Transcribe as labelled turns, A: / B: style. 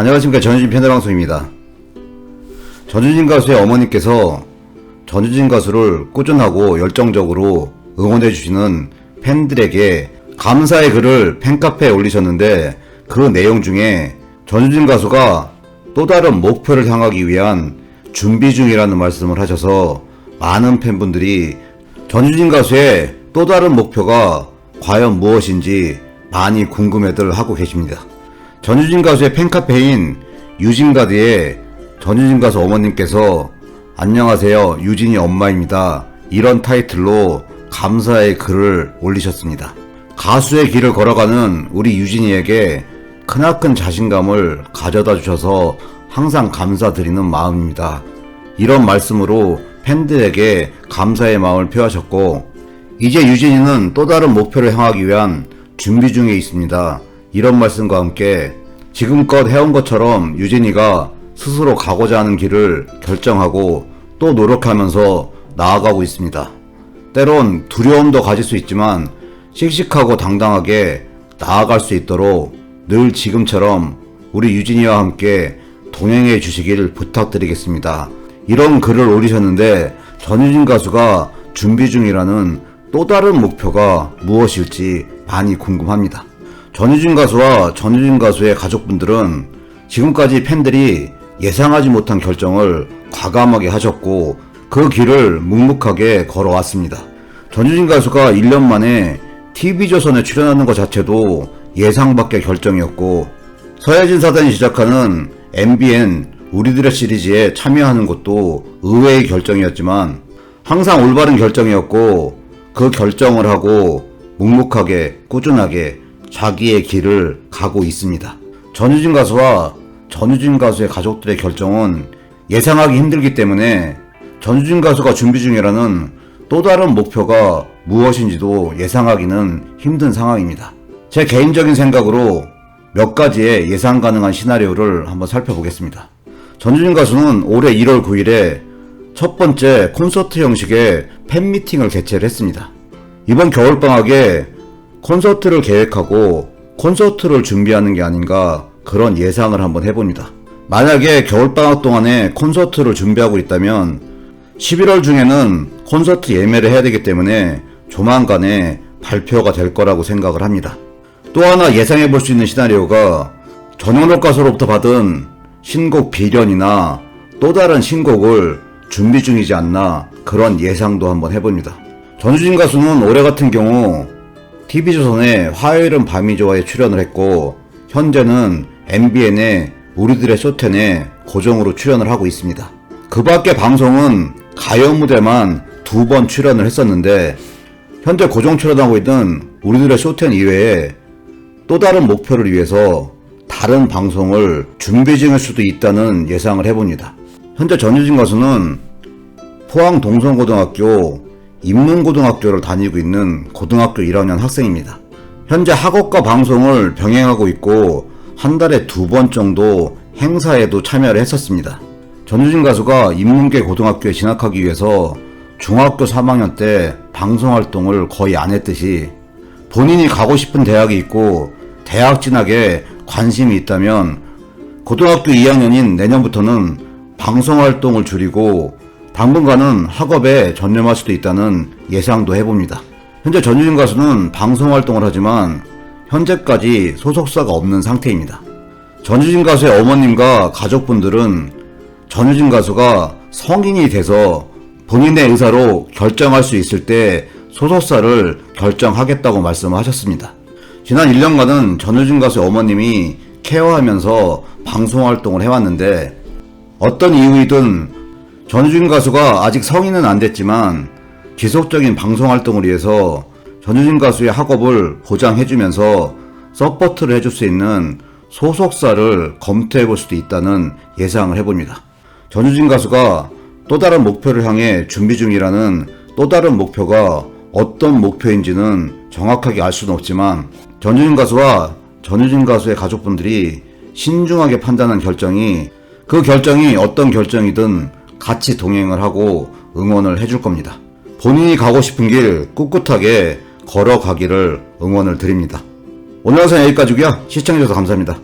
A: 안녕하십니까 전유진 편의방송입니다. 전유진 가수의 어머니께서 전유진 가수를 꾸준하고 열정적으로 응원해 주시는 팬들에게 감사의 글을 팬카페에 올리셨는데 그 내용 중에 전유진 가수가 또 다른 목표를 향하기 위한 준비 중이라는 말씀을 하셔서 많은 팬분들이 전유진 가수의 또 다른 목표가 과연 무엇인지 많이 궁금해들 하고 계십니다. 전유진 가수의 팬카페인 유진가드에 전유진 가수 어머님께서 안녕하세요 유진이 엄마입니다 이런 타이틀로 감사의 글을 올리셨습니다. 가수의 길을 걸어가는 우리 유진이에게 크나큰 자신감을 가져다 주셔서 항상 감사드리는 마음입니다. 이런 말씀으로 팬들에게 감사의 마음을 표하셨고 이제 유진이는 또 다른 목표를 향하기 위한 준비 중에 있습니다. 이런 말씀과 함께 지금껏 해온 것처럼 유진이가 스스로 가고자 하는 길을 결정하고 또 노력하면서 나아가고 있습니다. 때론 두려움도 가질 수 있지만 씩씩하고 당당하게 나아갈 수 있도록 늘 지금처럼 우리 유진이와 함께 동행해 주시길 부탁드리겠습니다. 이런 글을 올리셨는데 전유진 가수가 준비 중이라는 또 다른 목표가 무엇일지 많이 궁금합니다. 전유진 가수와 전유진 가수의 가족분들은 지금까지 팬들이 예상하지 못한 결정을 과감하게 하셨고 그 길을 묵묵하게 걸어왔습니다. 전유진 가수가 1년 만에 TV조선에 출연하는 것 자체도 예상 밖의 결정이었고 서예진 사단이 시작하는 MBN 우리들의 시리즈에 참여하는 것도 의외의 결정이었지만 항상 올바른 결정이었고 그 결정을 하고 묵묵하게 꾸준하게 자기의 길을 가고 있습니다. 전유진 가수와 전유진 가수의 가족들의 결정은 예상하기 힘들기 때문에 전유진 가수가 준비 중이라는 또 다른 목표가 무엇인지도 예상하기는 힘든 상황입니다. 제 개인적인 생각으로 몇 가지의 예상 가능한 시나리오를 한번 살펴보겠습니다. 전유진 가수는 올해 1월 9일에 첫 번째 콘서트 형식의 팬미팅을 개최를 했습니다. 이번 겨울방학에 콘서트를 계획하고 콘서트를 준비하는 게 아닌가 그런 예상을 한번 해봅니다. 만약에 겨울방학 동안에 콘서트를 준비하고 있다면 11월 중에는 콘서트 예매를 해야 되기 때문에 조만간에 발표가 될 거라고 생각을 합니다. 또 하나 예상해 볼 수 있는 시나리오가 전현옥 가수로부터 받은 신곡 비련이나 또 다른 신곡을 준비 중이지 않나 그런 예상도 한번 해봅니다. 전수진 가수는 올해 같은 경우 TV조선의 화요일은 밤이 좋아에 출연을 했고 현재는 MBN의 우리들의 쇼텐에 고정으로 출연을 하고 있습니다. 그 밖에 방송은 가요 무대만 두 번 출연을 했었는데 현재 고정 출연하고 있는 우리들의 쇼텐 이외에 또 다른 목표를 위해서 다른 방송을 준비 중일 수도 있다는 예상을 해봅니다. 현재 전유진 가수는 포항 동성고등학교 인문고등학교를 다니고 있는 고등학교 1학년 학생입니다. 현재 학업과 방송을 병행하고 있고 한 달에 두 번 정도 행사에도 참여를 했었습니다. 전유진 가수가 인문계 고등학교에 진학하기 위해서 중학교 3학년 때 방송 활동을 거의 안 했듯이 본인이 가고 싶은 대학이 있고 대학 진학에 관심이 있다면 고등학교 2학년인 내년부터는 방송 활동을 줄이고 당분간은 학업에 전념할 수도 있다는 예상도 해봅니다. 현재 전유진 가수는 방송 활동을 하지만 현재까지 소속사가 없는 상태입니다. 전유진 가수의 어머님과 가족분들은 전유진 가수가 성인이 돼서 본인의 의사로 결정할 수 있을 때 소속사를 결정하겠다고 말씀하셨습니다. 지난 1년간은 전효진 가수의 어머님이 케어하면서 방송 활동을 해왔는데 어떤 이유이든 전효진 가수가 아직 성인은 안 됐지만 지속적인 방송 활동을 위해서 전효진 가수의 학업을 보장해주면서 서포트를 해줄 수 있는 소속사를 검토해 볼 수도 있다는 예상을 해봅니다. 전효진 가수가 또 다른 목표를 향해 준비 중이라는 또 다른 목표가 어떤 목표인지는 정확하게 알 수는 없지만 전효진 가수와 전효진 가수의 가족분들이 신중하게 판단한 결정이 그 결정이 어떤 결정이든 같이 동행을 하고 응원을 해줄 겁니다. 본인이 가고 싶은 길 꿋꿋하게 걸어가기를 응원을 드립니다. 오늘 영상 여기까지고요. 시청해주셔서 감사합니다.